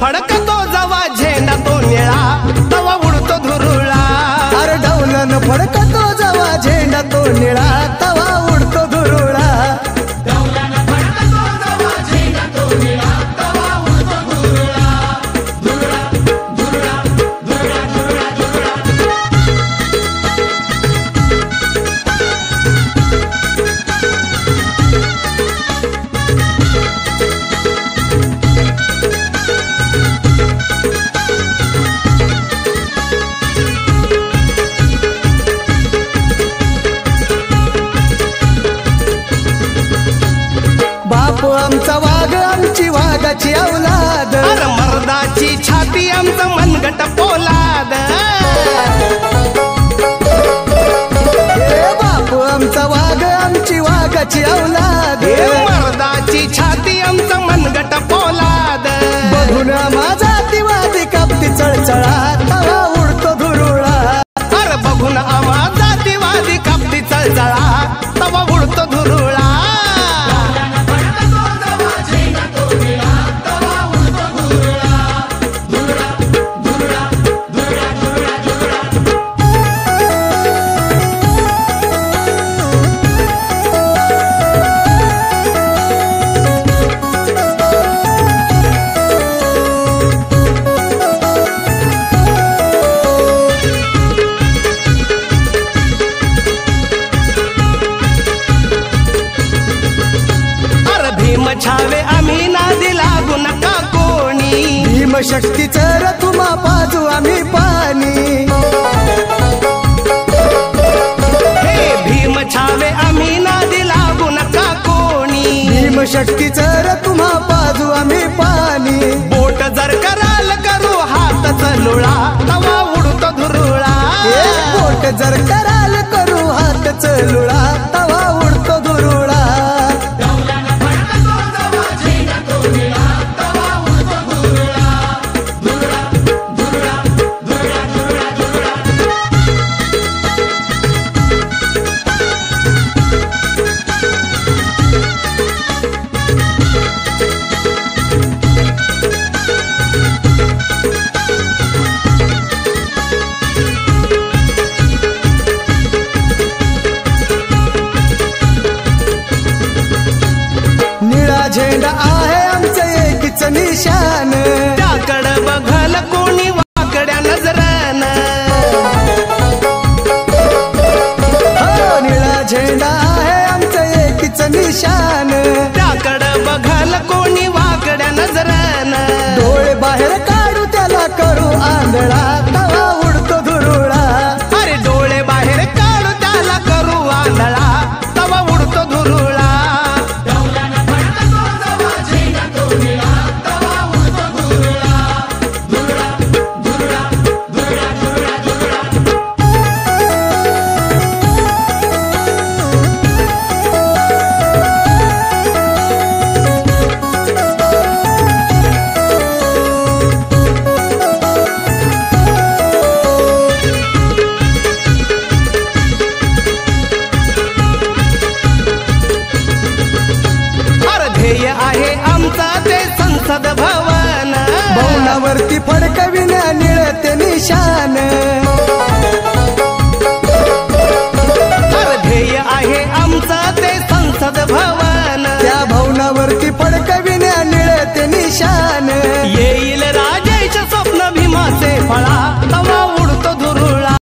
फडकतो जवा झेंडा तो निळा तवा उडतो धुरुळा. अर ढवलन फडकतो जवा झेंडा तो निळा बापू आमचा वाघ आमची वाघाची औलाद. मर्दाची छाती आमचं मनगट पोलाद. शक्तीचं रथुमा पाजू आम्ही पाणी. भीम छावे आम्ही ना दिला गुणका कोणी. भीम शक्तीचं रथु निशान. त्याकडं बघाल कोण बहुनावरती फडकविना निळते